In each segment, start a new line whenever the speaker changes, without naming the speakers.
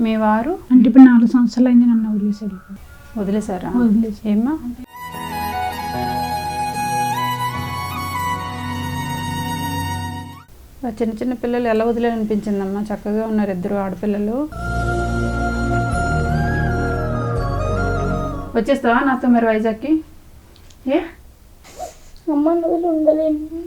మీ వారు?
అంటే ఇప్పుడు నాలుగు సంవత్సరాలు అయింది నన్ను వదిలేసి వెళ్ళిపోయాడు.
వదిలేశారా?
వదిలేసి
ఏమ్మా? చిన్న చిన్న పిల్లలు ఎలా వదిలేనిపించిందమ్మా చక్కగా ఉన్నారు ఇద్దరు ఆడపిల్లలు. వచ్చేస్తావా నాతో మరి వైజాగ్కి? ఏ?
అమ్మ నువ్వు ఉండలేను.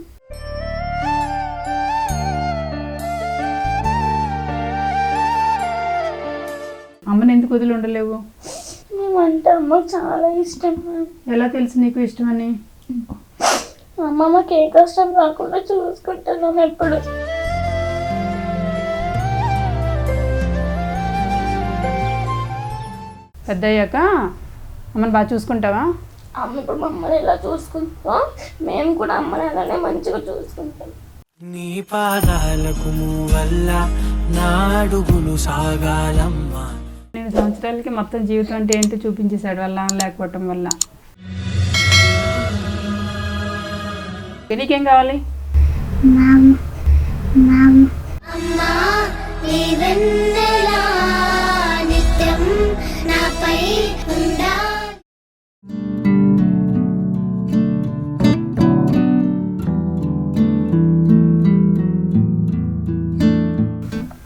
అమ్మని ఎందుకు వదిలి ఉండలేవు?
మేమంటే అమ్మకు చాలా ఇష్టం మ్యామ్.
ఎలా తెలుసు నీకు ఇష్టమని?
అమ్మ మాకు ఏ కష్టం రాకుండా చూసుకుంటున్నాం ఎప్పుడు.
పెద్ద అయ్యాక అమ్మని బాగా చూసుకుంటావా?
అమ్మ ఇప్పుడు మమ్మల్ని ఎలా చూసుకుంటాం మేము కూడా అమ్మని అలానే మంచిగా చూసుకుంటాం.
నీ పాదాలకు వల్ల నాడుగులు సాగాలమ్మా.
నేను సంవత్సరాలకి మొత్తం జీవితం అంటే ఏంటో చూపించేశాడు వల్ల లేకపోవటం వల్ల. నీకేం కావాలి?
అమ్మా నీ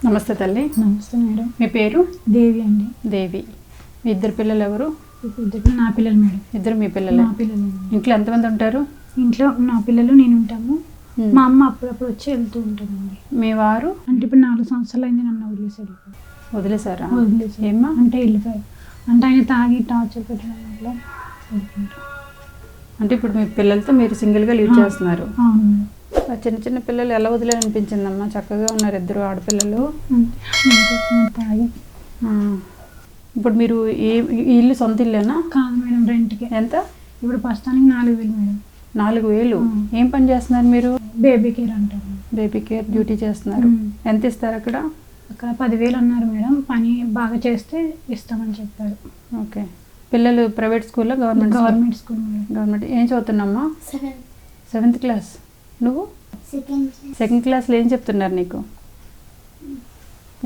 నమస్తే తల్లి.
నమస్తే మేడం.
మీ పేరు?
దేవి అండి.
దేవి. మీ ఇద్దరు పిల్లలు ఎవరు?
ఇద్దరు నా పిల్లలు మేడం.
ఇద్దరు మీ పిల్లలే?
నా పిల్లలు
ఇంట్లో ఎంతమంది ఉంటారు?
ఇంట్లో నా పిల్లలు నేను ఉంటాము. మా అమ్మ అప్పుడప్పుడు వచ్చి వెళ్తూ ఉంటుందండి.
మీ వారు?
అంటే ఇప్పుడు నాలుగు సంవత్సరాలు అయింది నన్ను వదిలేసి వెళ్ళిపోయాడు.
వదిలేశారా?
వదిలేసి
ఏమ్మా?
అంటే వెళ్ళిపోయాడు అంటే ఆయన తాగి టార్చర్ పెట్టడం వల్ల.
అంటే ఇప్పుడు మీ పిల్లలతో మీరు సింగిల్గా లీడ్ చేస్తున్నారు.
అవును
చిన్న చిన్న పిల్లలు ఎలా వదిలేనిపించిందమ్మా చక్కగా ఉన్నారు ఇద్దరు ఆడపిల్లలు. ఇప్పుడు మీరు ఈ ఈ ఇల్లు సొంత ఇల్లేనా?
కాదు మేడం రెంట్కి.
ఎంత?
ఇప్పుడు ప్రస్తుతానికి నాలుగు వేలు మేడం.
నాలుగు వేలు. ఏం పని చేస్తున్నారు మీరు?
బేబీ కేర్ అంటారు.
బేబీ కేర్ డ్యూటీ చేస్తున్నారు. ఎంత ఇస్తారు అక్కడ?
అక్కడ పదివేలు అన్నారు మేడం. పని బాగా చేస్తే ఇస్తామని చెప్పారు.
ఓకే. పిల్లలు ప్రైవేట్ స్కూల్లో government school?
Government school
government. ఏం చదువుతున్నామ్మా? Seventh class. నువ్వు?
సెకండ్
క్లాస్లో ఏం చెప్తున్నారు నీకు?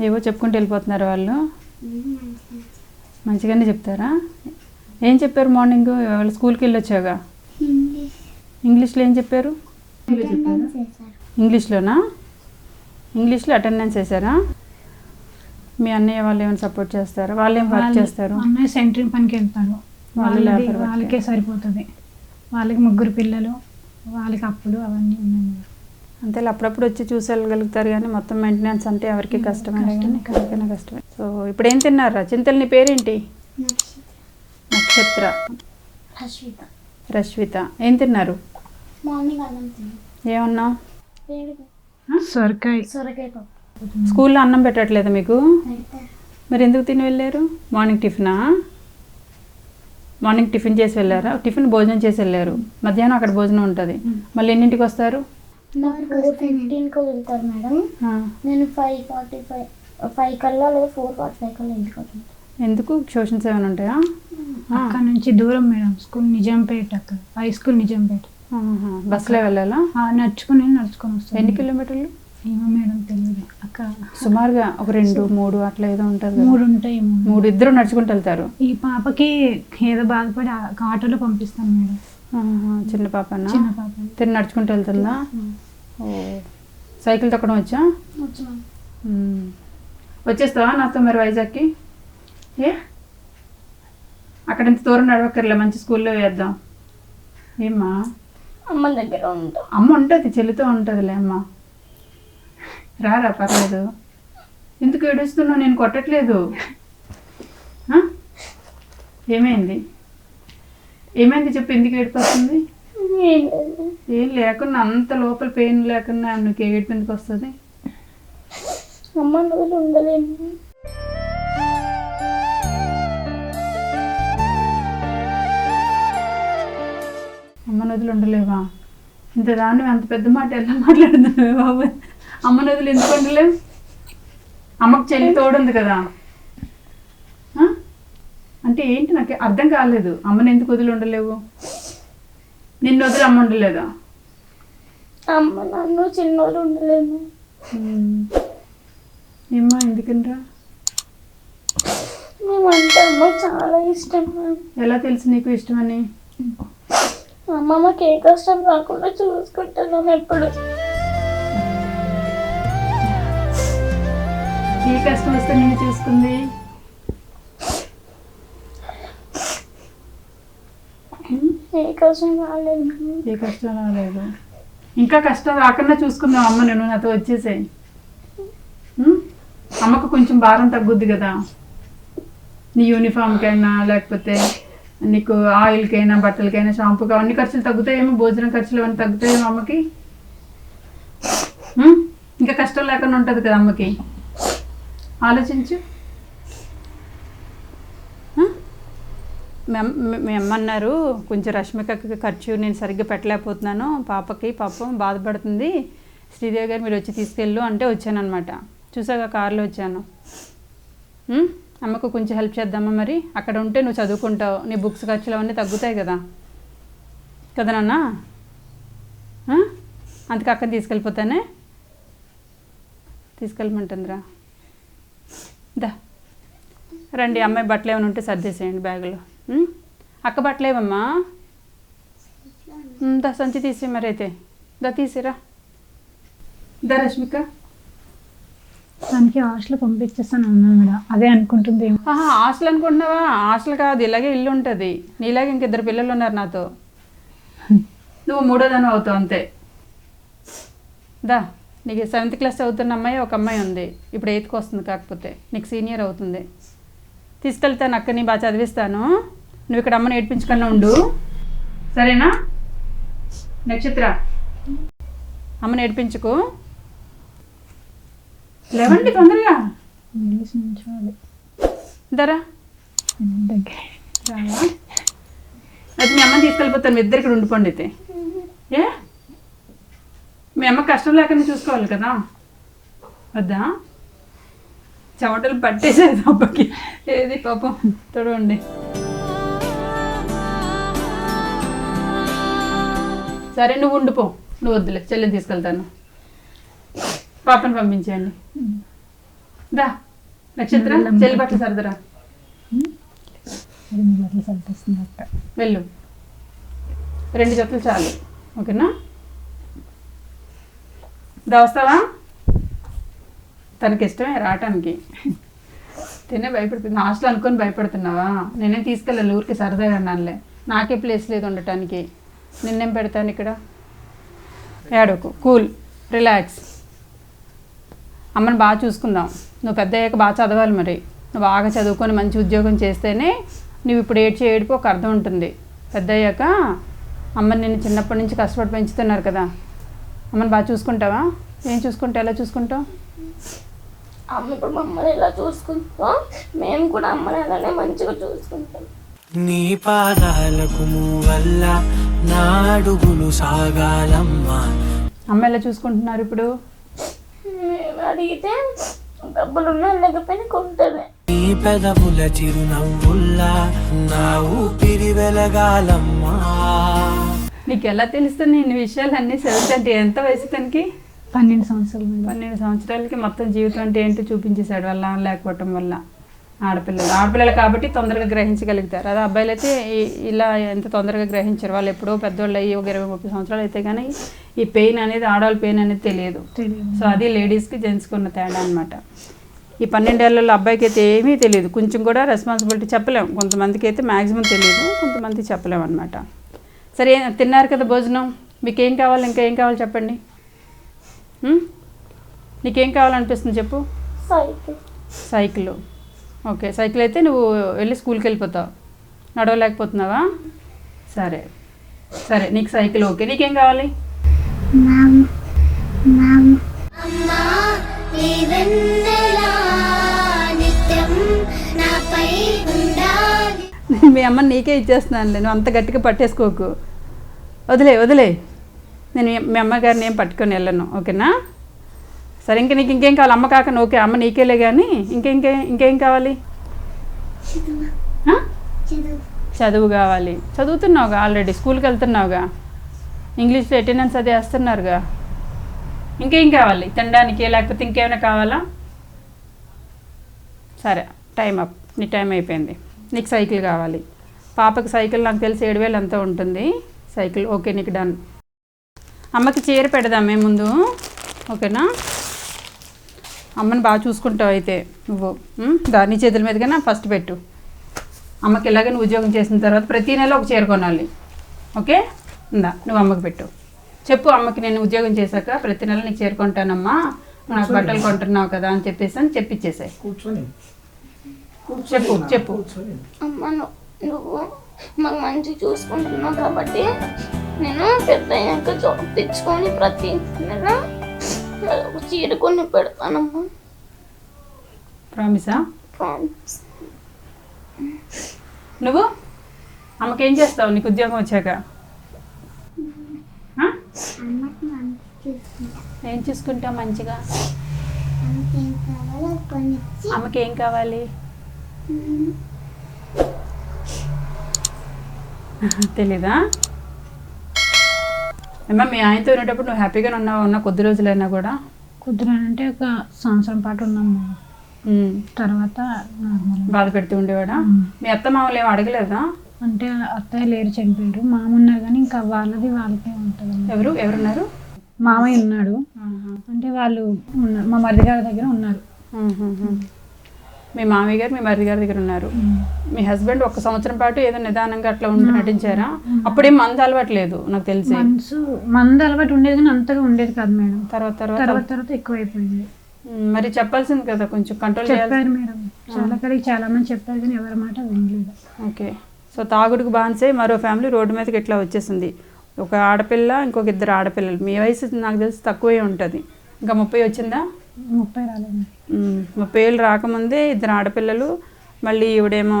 ఏవో చెప్పుకుంటూ వెళ్ళిపోతున్నారు వాళ్ళు. మంచిగానే చెప్తారా? ఏం చెప్పారు మార్నింగ్? వాళ్ళు స్కూల్కి వెళ్ళొచ్చాగా
ఇంగ్లీష్
ఇంగ్లీష్లో ఏం చెప్పారు? ఇంగ్లీష్లోనా ఇంగ్లీష్లో అటెండెన్స్ వేసారా మీ అన్నయ్య వాళ్ళు ఏమైనా సపోర్ట్ చేస్తారా? వాళ్ళు ఏం వర్క్ చేస్తారు?
అన్నయ్య సెంటరింగ్ పనికి వెళ్తాడు
వర్కే.
వాళ్ళకే సరిపోతుంది. వాళ్ళకి ముగ్గురు పిల్లలు వాళ్ళకి అప్పులు అవన్నీ ఉన్నాయి.
అంతే అప్పుడప్పుడు వచ్చి చూసి వెళ్ళగలుగుతారు కానీ మొత్తం మెయింటెనెన్స్ అంటే ఎవరికి కష్టమే. కానీ ఎవరికైనా కష్టమే సో ఇప్పుడు ఏం తిన్నారా? చింతలు నీ పేరేంటి? నక్షత్ర. రశ్విత. ఏం తిన్నారు?
మార్నింగ్ అన్నం తిన్నాం
ఏమన్నా?
సొరకాయ.
స్కూల్లో అన్నం పెట్టట్లేదు మీకు? మరి ఎందుకు తిని వెళ్ళారు? మార్నింగ్ టిఫినా? మార్నింగ్ టిఫిన్ చేసి వెళ్ళారా? టిఫిన్ భోజనం చేసి వెళ్ళారు. మధ్యాహ్నం అక్కడ భోజనం ఉంటుంది. మళ్ళీ ఎన్నింటికి వస్తారు?
నాకు ఫిఫ్టీన్కి వెళ్తారు మేడం. నేను ఫైవ్ ఫార్టీ ఫైవ్ ఫైవ్ కల్లా లేదా ఫోర్ ఫార్టీ ఫైవ్ కల్లా ఇంటికి వస్తాను.
ఎందుకు? ట్యూషన్స్ ఏమైనా ఉంటాయా?
అక్కడ నుంచి దూరం మేడం. స్కూల్ నిజాంపేట అక్కడ. High school Nizampet.
బస్సులో వెళ్ళాలా?
ఆ, నడుచుకుని నడుచుకొని వస్తాను.
ఎన్ని కిలోమీటర్లు?
ఏమో మేడం తెలియదు అక్కడ
సుమారుగా ఒక రెండు మూడు అట్లా ఏదో ఉంటుంది కదా.
మూడు ఉంటాయి మేడం.
ఇద్దరు నడుచుకుంటూ వెళ్తారు.
ఈ పాపకి ఏదో బాధపడి ఆటోలో పంపిస్తాను మేడం.
చిన్న పాపనా?
చిన్న పాపని
తిని నడుచుకుంటూ వెళ్తుందా? ఓ సైకిల్ తొక్కడం వచ్చా. వచ్చేస్తావా నాతో మరి వైజాగ్కి? ఏ? అక్కడ ఇంత దూరం నడవక్కర్లే మంచి స్కూల్లో వేద్దాం. ఏమ్మా?
అమ్మ దగ్గర ఉంటాం.
అమ్మ ఉంటుంది చెల్లితో ఉంటుందిలే అమ్మ. రారా పర్లేదు. ఎందుకు ఏడుస్తున్నావు? నేను కొట్టట్లేదు? ఏమైంది? ఏమైంది చెప్పు ఎందుకు ఏడిపోతుంది
ఏం
లేకుండా అంత లోపల పెయిన్ లేకుండా నీకు ఏడుపు ఎందుకు వస్తుంది?
అమ్మ ఉండలేను.
అమ్మ నదులు ఉండలేవా? ఇంత దాన్ని అంత పెద్ద మాట ఎలా మాట్లాడుతున్నావే బాబు? అమ్మ నదులు ఎందుకు ఉండలేవు అమ్మకు చెల్లి తోడుంది కదా? అంటే ఏంటి నాకు అర్థం కాలేదు. అమ్మని ఎందుకు వదిలి ఉండలేవు? నిన్ను వదిలి అమ్మ ఉండలేదా?
అమ్మ నన్ను చిన్నోళ్ళు ఉండలేను.
ఏమ్మా ఎందుకనరా?
అంటే అమ్మకి చాలా ఇష్టం
ఎలా తెలుసు నీకు ఇష్టమని?
అమ్మమ్మకి ఏ కష్టం రాకుండా చూసుకుంటున్నాం ఎప్పుడు.
ఏ కష్టం వస్తే నేను చూసుకుంది?
ఏ కష్టం రాలేదు.
ఏ కష్టం రాలేదు. ఇంకా కష్టం రాకుండా చూసుకుందాం అమ్మ నేను నాతో వచ్చేసాయి అమ్మకు కొంచెం భారం తగ్గుద్ది కదా. నీ యూనిఫామ్కైనా లేకపోతే నీకు ఆయిల్కైనా బట్టలకైనా షాంపూకి అవన్నీ ఖర్చులు తగ్గుతాయేమో భోజనం ఖర్చులు అవన్నీ తగ్గుతాయేమో అమ్మకి? ఇంకా కష్టం లేకుండా ఉంటుంది కదా అమ్మకి. ఆలోచించు. మేమన్నారు కొంచెం రష్మికకి ఖర్చు నేను సరిగ్గా పెట్టలేకపోతున్నాను. పాపకి పాపం బాధపడుతుంది. శ్రీదేవి గారు మీరు వచ్చి తీసుకెళ్ళు అంటే వచ్చానమాట చూసాక కారులో వచ్చాను. అమ్మకు కొంచెం హెల్ప్ చేద్దామా మరి? అక్కడ ఉంటే నువ్వు చదువుకుంటావు. నీ బుక్స్ ఖర్చులు అవన్నీ తగ్గుతాయి కదా. కదా నాన్న? అందుకే అక్కడ తీసుకెళ్ళిపోతానే? తీసుకెళ్ళమంటుందిరా. దా. రండి అమ్మాయి బట్టలు ఏమైనా ఉంటే సర్దేసేయండి బ్యాగులో? అక్క బట్టలు ఏవమ్మా? ఉం, దా సంచి తీసి మరి అయితే దా తీసిరా. దా రష్మిక.
తనకి హాస్టల్ పంపించేస్తాను అదే అనుకుంటుంది.
ఆహా హాస్టల్ అనుకుంటున్నావా? హాస్టల్ కాదు ఇలాగే ఇల్లు ఉంటుంది. నీలాగే ఇంక ఇద్దరు పిల్లలు ఉన్నారు నాతో. నువ్వు మూడో దాని అవుతావు అంతే. దా. నీకు సెవెంత్ క్లాస్ చదువుతున్న అమ్మాయి ఒక అమ్మాయి ఉంది. ఇప్పుడు ఎయిత్కి వస్తుంది కాకపోతే. నీకు సీనియర్ అవుతుంది. తీసుకెళ్తాను అక్కని బాగా చదివిస్తాను. నువ్వు ఇక్కడ అమ్మని ఏడ్పించకుండా ఉండు. సరేనా? నక్షత్ర అమ్మని ఏడ్పించుకు. లేవండి తొందరగా. ధరా అది మీ అమ్మని తీసుకెళ్ళిపోతాను. మీ ఇద్దరు ఇక్కడ ఉండిపోండి అయితే. ఏ? మీ అమ్మ కష్టం లేకుండా చూసుకోవాలి కదా. వద్దా? చెమటలు పట్టేసేది పాపకి. ఏది పాపం? చూడండి సరే నువ్వు ఉండిపో నువ్వు వద్దులే చెల్లిని తీసుకెళ్తాను. పాపని పంపించేయండి. దా నక్షత్ర చెల్లి బట్టలు సరదరా. వెళ్ళు. రెండు జతలు చాలు. ఓకేనా? దా తనకి ఇష్టమే రావటానికి. తినే భయపడుతుంది హాస్టల్ అనుకొని భయపడుతున్నావా? నేనేం తీసుకెళ్ళాలి? ఊరికి సరదాగా అన్నానులే. నాకే ప్లేస్ లేదు ఉండటానికి. నిన్నేం పెడతాను ఇక్కడ? ఏడోకు కూల్. రిలాక్స్. అమ్మని బాగా చూసుకుందాం. నువ్వు పెద్ద అయ్యాక బాగా చదవాలి మరి. నువ్వు బాగా చదువుకొని మంచి ఉద్యోగం చేస్తేనే నువ్వు ఇప్పుడు ఏడ్చి ఏడిపో ఒక అర్థం ఉంటుంది. పెద్ద అయ్యాక అమ్మని నిన్ను చిన్నప్పటి నుంచి కష్టపడి పెంచుతున్నారు కదా. అమ్మని బాగా చూసుకుంటావా? ఏం చూసుకుంటావు? ఎలా చూసుకుంటావు?
అమ్మ ఇప్పుడు మమ్మల్ని ఇలా చూసుకుంటాం మేము కూడా అమ్మని అలానే మంచిగా చూసుకుంటాం.
నీ పాదాలకు వల్ల నా అడుగులు సాగాలమ్మా.
అమ్మ ఎలా చూసుకుంటున్నారు ఇప్పుడు?
మేము అడిగితే డబ్బులు ఉన్నా లేకపోయినా కొంటుంది
నీ పెదవుల చిరునవ్వుల్లా నా ఊపిరి వెలగాలమ్మా.
నీకు ఎలా తెలుస్తుంది ఇన్ని విషయాలు అన్నీ అంటే ఎంత వయసు తనకి?
పన్నెండు సంవత్సరాలు
పన్నెండు సంవత్సరాలకి మొత్తం జీవితం అంటే ఏంటో చూపించేశాడు నాన్న లేకపోవటం వల్ల? ఆడపిల్లలు ఆడపిల్లలు కాబట్టి తొందరగా గ్రహించగలుగుతారు. అదే అబ్బాయిలు అయితే ఇలా ఎంత తొందరగా గ్రహించరు. వాళ్ళు ఎప్పుడో పెద్దోళ్ళు అయ్యి ఒక ఇరవై ముప్పై సంవత్సరాలు అయితే కానీ ఈ పెయిన్ అనేది ఆడవాళ్ళ పెయిన్ అనేది తెలియదు. సో అది లేడీస్కి జెంట్స్కి ఉన్న తేడా అనమాట ఈ పన్నెండేళ్ళలో అబ్బాయికి అయితే ఏమీ తెలియదు. కొంచెం కూడా రెస్పాన్సిబిలిటీ చెప్పలేం. కొంతమందికి అయితే మ్యాక్సిమం తెలియదు. కొంతమందికి చెప్పలేం అనమాట సరే తిన్నారు కదా భోజనం? మీకు ఏం కావాలి ఇంకా ఏం కావాలి చెప్పండి? నీకేం కావాలనిపిస్తుంది చెప్పు?
సైకిల్.
సైకిల్. ఓకే సైకిల్ అయితే నువ్వు వెళ్ళి స్కూల్కి వెళ్ళిపోతావు. నడవలేకపోతున్నావా? సరే సరే నీకు సైకిల్ ఓకే. నీకేం కావాలి?
అమ్మా నీ వెన్నెలా నిత్యం నాపై
మీ అమ్మ నీకే ఇచ్చేస్తున్నానులే నువ్వు అంత గట్టిగా పట్టేసుకోకు. వదిలే వదిలే. నేను మీ- అమ్మగారిని ఏం పట్టుకొని వెళ్ళను ఓకేనా? సరే ఇంక నీకు ఇంకేం కావాలి? అమ్మ కాక ఓకే అమ్మ నీకేలే కానీ ఇంకేంకే ఇంకేం కావాలి?
చదువు.
కావాలి. చదువుతున్నావుగా? ఆల్రెడీ స్కూల్కి వెళ్తున్నావుగా? ఇంగ్లీష్లో అటెండెన్స్ అది వేస్తున్నారుగా? ఇంకేం కావాలి? తినడానికి లేకపోతే ఇంకేమైనా కావాలా? సరే టైం అప్. నీ టైం అయిపోయింది. నీకు సైకిల్ కావాలి. పాపకి సైకిల్ నాకు తెలిసి ఏడు వేలు ఎంతో ఉంటుంది. సైకిల్ ఓకే నీకు డన్. అమ్మకి చీర పెడదామే ముందు. ఓకేనా? అమ్మని బాగా చూసుకుంటావు అయితే నువ్వు. ఉం? దా నీ చేతుల మీదకైనా ఫస్ట్ పెట్టు. అమ్మకి ఇలాగే నువ్వు ఉద్యోగం చేసిన తర్వాత ప్రతి నెల ఒక చీర కొనాలి. ఓకే? ఇందా నువ్వు అమ్మకి పెట్టు. చెప్పు అమ్మకి నేను ఉద్యోగం చేశాక ప్రతి నెల నీకు చీర కొంటానమ్మా. నాకు బట్టలు కొంటున్నావు కదా అని చెప్పేసి అని చెప్పిచ్చేసాయి.
కూర్చొని
చెప్పు చెప్పు.
అమ్మ నువ్వు మాకు మంచి చూసుకుంటున్నావు కాబట్టి నేను పెద్ద అయ్యాక జాబ్ తెచ్చుకొని ప్రతి నెల ఒక చీర కొని పెడతానమ్మా.
ప్రామిసా?
ప్రామిస్.
నువ్వు? అమ్మకి ఏం చేస్తావు? నీకు ఉద్యోగం వచ్చాక? ఏం చూసుకుంటావు మంచిగా?
అమ్మకి ఏం కావాలో?
తెలీదా? అమ్మా మీ ఆయనతో ఉండేటప్పుడు నువ్వు హ్యాపీగానే ఉన్నావు? ఉన్న కొద్ది రోజులైనా కూడా?
కుదురు అంటే ఒక సంవత్సరం పాటు ఉన్నాం మేడం
ఉమ్.
తర్వాత నార్మల్.
బాధ పెడుతూ ఉండేవాడా? మీ అత్త మామూలు ఏం అడగలేదా?
అంటే అత్తయ్య లేరు చనిపోయారు. మామ ఉన్నారు కానీ ఇంకా వాళ్ళది వాళ్ళకే ఉంటుంది
ఎవరు? ఎవరున్నారు?
మామయ్య ఉన్నాడు. అంటే వాళ్ళు ఉన్నారు మా మరిది గారి దగ్గర ఉన్నారు.
మీ మామయ్య గారు మీ మరిది గారి దగ్గర ఉన్నారు. మీ హస్బెండ్ ఒక సంవత్సరం పాటు ఏదో నిదానంగా అట్లా ఉండి నటించారా? అప్పుడేం మందు అలవాట్లేదు నాకు తెలిసి.
మనసు మంద అలవాటు ఉండేది కానీ అంతగా ఉండేది కాదు మేడం.
తర్వాత తర్వాత?
తర్వాత ఎక్కువైపోయింది.
మరి చెప్పాల్సింది కదా కొంచెం కంట్రోల్ చేయాలి
చెప్పారు మేడం. చాలా చాలా మంది చెప్పారు కానీ ఎవరి మాట వినలేదు.
ఓకే. సో తాగుడుకు బాన్సే మరో ఫ్యామిలీ రోడ్డు మీదకి ఇట్లా వచ్చేసింది? ఒక ఆడపిల్ల ఇంకొక ఇద్దరు ఆడపిల్లలు. మీ వయసు నాకు తెలిసి తక్కువే ఉంటుంది. ఇంకా ముప్పై వచ్చిందా?
ముప్పై రాలేదు.
ముప్పై ఏళ్ళు రాకముందే ఇద్దరు ఆడపిల్లలు మళ్ళీ ఈవిడేమో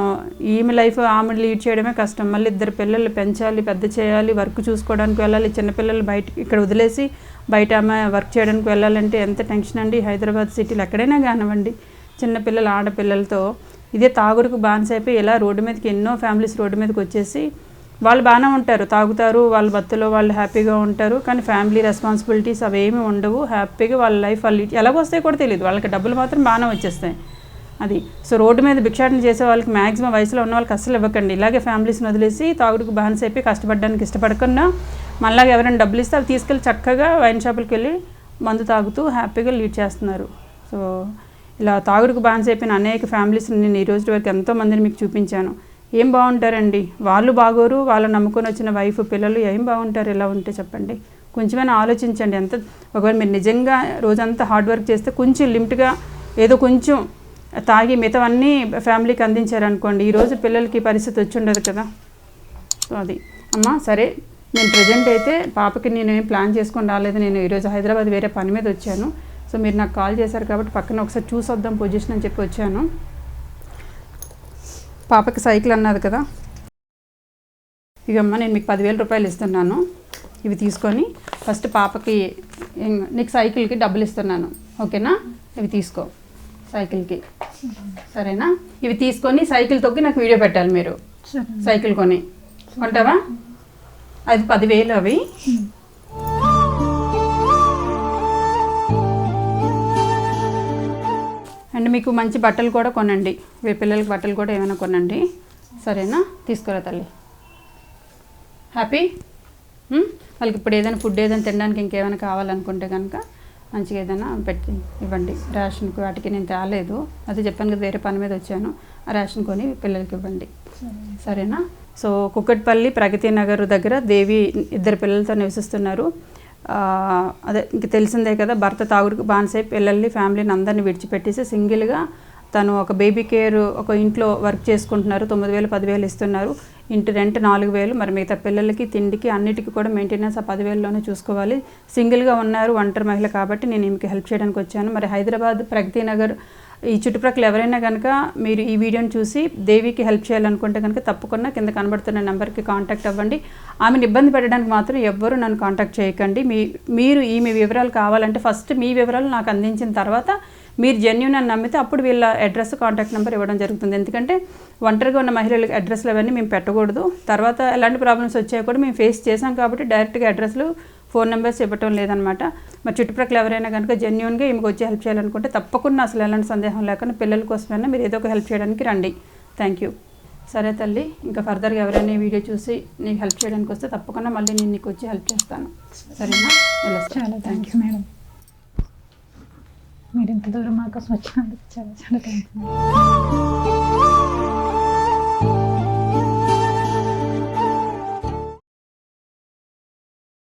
ఈమె లైఫ్ ఆమె లీడ్ చేయడమే కష్టం. మళ్ళీ ఇద్దరు పిల్లలు పెంచాలి పెద్ద చేయాలి వర్క్ చూసుకోవడానికి వెళ్ళాలి చిన్నపిల్లలు బయట ఇక్కడ వదిలేసి బయట ఆమె వర్క్ చేయడానికి వెళ్ళాలంటే ఎంత టెన్షన్ అండి. హైదరాబాద్ సిటీలో ఎక్కడైనా కానివ్వండి చిన్నపిల్లలు ఆడపిల్లలతో ఇదే తాగుడుకు బాన్స్ అయిపోయి ఇలా రోడ్డు మీదకి ఎన్నో ఫ్యామిలీస్ రోడ్డు మీదకి వచ్చేసి వాళ్ళు బాగానే ఉంటారు తాగుతారు వాళ్ళ బతులో వాళ్ళు హ్యాపీగా ఉంటారు కానీ ఫ్యామిలీ రెస్పాన్సిబిలిటీస్ అవేమి ఉండవు. హ్యాపీగా వాళ్ళ లైఫ్ వాళ్ళు ఎలాగొస్తాయి కూడా తెలియదు వాళ్ళకి డబ్బులు మాత్రం బాగానే వచ్చేస్తాయి. అది. సో రోడ్డు మీద భిక్షాటన చేసే వాళ్ళకి మ్యాక్సిమం వయసులో ఉన్న వాళ్ళకి అస్సలు ఇవ్వకండి. ఇలాగే ఫ్యామిలీస్ని వదిలేసి తాగుడుకు బాన్స్ అయిపోయి కష్టపడడానికి ఇష్టపడకుండా మళ్ళీ ఎవరైనా డబ్బులు ఇస్తే అవి తీసుకెళ్ళి చక్కగా వైన్ షాపులకి వెళ్ళి మందు తాగుతూ హ్యాపీగా లీడ్ చేస్తున్నారు. సో ఇలా తాగుడుకు బాన్స్ అయిపోయిన అనేక ఫ్యామిలీస్ని నేను ఈ రోజు వరకు ఎంతో మందిని మీకు చూపించాను. ఏం బాగుంటారండి? వాళ్ళు బాగోరు వాళ్ళు నమ్ముకొని వచ్చిన వైఫ్ పిల్లలు ఏం బాగుంటారు? ఇలా ఉంటే చెప్పండి. కొంచెమైనా ఆలోచించండి. ఎంత ఒకవేళ మీరు నిజంగా రోజంతా హార్డ్ వర్క్ చేస్తే కొంచెం లిమిట్గా ఏదో కొంచెం తాగి మిగతావన్నీ ఫ్యామిలీకి అందించారనుకోండి ఈరోజు పిల్లలకి పరిస్థితి వచ్చి ఉండదు కదా. సో అది. అమ్మా సరే. నేను ప్రజెంట్ అయితే పాపకి నేను ఏం ప్లాన్ చేసుకొని రాలేదు. నేను ఈరోజు హైదరాబాద్ వేరే పని మీద వచ్చాను. సో మీరు నాకు కాల్ చేశారు కాబట్టి పక్కన ఒకసారి చూసొద్దాం పొజిషన్ అని చెప్పి వచ్చాను. పాపకి సైకిల్ అన్నది కదా. ఇవమ్మా నేను మీకు పదివేల రూపాయలు ఇస్తున్నాను. ఇవి తీసుకొని ఫస్ట్ పాపకి నీకు సైకిల్కి డబ్బులు ఇస్తున్నాను. ఓకేనా? ఇవి తీసుకో సైకిల్కి. సరేనా? ఇవి తీసుకొని సైకిల్ తొక్కి నాకు వీడియో పెట్టాలి మీరు. సైకిల్ కొని. కొంటావా? అది పదివేలు అవి. మీకు మంచి బట్టలు కూడా కొనండి. మీ పిల్లలకి బట్టలు కూడా ఏమైనా కొనండి. సరేనా? తీసుకురా తల్లి. Happy hmm? వాళ్ళకి ఇప్పుడు ఏదైనా ఫుడ్ ఏదైనా తినడానికి ఇంకేమైనా కావాలనుకుంటే కనుక మంచిగా ఏదైనా పెట్టి ఇవ్వండి. రేషన్కి వాటికి నేను తేలేదు అదే చెప్పాను కదా వేరే పని మీద వచ్చాను. ఆ రేషన్ కొని పిల్లలకి ఇవ్వండి. సరేనా? సో కుక్కట్పల్లి ప్రగతి నగర్ దగ్గర దేవి ఇద్దరు పిల్లలతో నివసిస్తున్నారు. అదే ఇంక తెలిసిందే కదా భర్త తాగుడుకు బానిసై పిల్లల్ని ఫ్యామిలీని అందరిని విడిచిపెట్టేసి సింగిల్గా తను ఒక బేబీ కేర్ ఒక ఇంట్లో వర్క్ చేసుకుంటున్నారు తొమ్మిది వేలు పదివేలు ఇస్తున్నారు. ఇంటి రెంట్ నాలుగు వేలు మరి మిగతా పిల్లలకి తిండికి అన్నిటికీ కూడా మెయింటెనెన్స్ ఆ పదివేలలోనే చూసుకోవాలి. సింగిల్గా ఉన్నారు ఒంటరి మహిళ కాబట్టి నేను ఈమెకి హెల్ప్ చేయడానికి వచ్చాను. మరి హైదరాబాద్ ప్రగతి నగర్ ఈ చుట్టుప్రక్కల ఎవరైనా కనుక మీరు ఈ వీడియోని చూసి దేవికి హెల్ప్ చేయాలనుకుంటే కనుక తప్పకుండా కింద కనబడుతున్న నెంబర్కి కాంటాక్ట్ అవ్వండి. ఆమెను ఇబ్బంది పెట్టడానికి మాత్రం ఎవ్వరూ నన్ను కాంటాక్ట్ చేయకండి. మీ మీరు ఈమె వివరాలు కావాలంటే ఫస్ట్ మీ వివరాలు నాకు అందించిన తర్వాత మీరు జెన్యున్ అని నమ్మితే అప్పుడు వీళ్ళ అడ్రస్ కాంటాక్ట్ నెంబర్ ఇవ్వడం జరుగుతుంది. ఎందుకంటే ఒంటరిగా ఉన్న మహిళలకు అడ్రస్లు అవన్నీ మేము పెట్టకూడదు. తర్వాత ఎలాంటి ప్రాబ్లమ్స్ వచ్చాయో కూడా మేము ఫేస్ చేసాం కాబట్టి డైరెక్ట్గా అడ్రస్లు ఫోన్ నెంబర్స్ ఇవ్వటం లేదనమాట. మరి చుట్టుప్రక్కల ఎవరైనా కనుక జెన్యున్గా ఈమెకు వచ్చి హెల్ప్ చేయాలనుకుంటే తప్పకుండా అసలు ఎలాంటి సందేహం లేకుండా పిల్లల కోసమైనా మీరు ఏదో ఒక హెల్ప్ చేయడానికి రండి. థ్యాంక్ యూ సరే తల్లి ఇంకా ఫర్దర్గా ఎవరైనా ఈ వీడియో చూసి నీకు హెల్ప్ చేయడానికి వస్తే తప్పకుండా మళ్ళీ నేను నీకు వచ్చి హెల్ప్ చేస్తాను. సరేనా.
చాలా థ్యాంక్స్ మేడం. మీరు ఇంత దూరం మా కోసం వచ్చినందుకు చాలా చాలా థ్యాంక్స్ మేడం.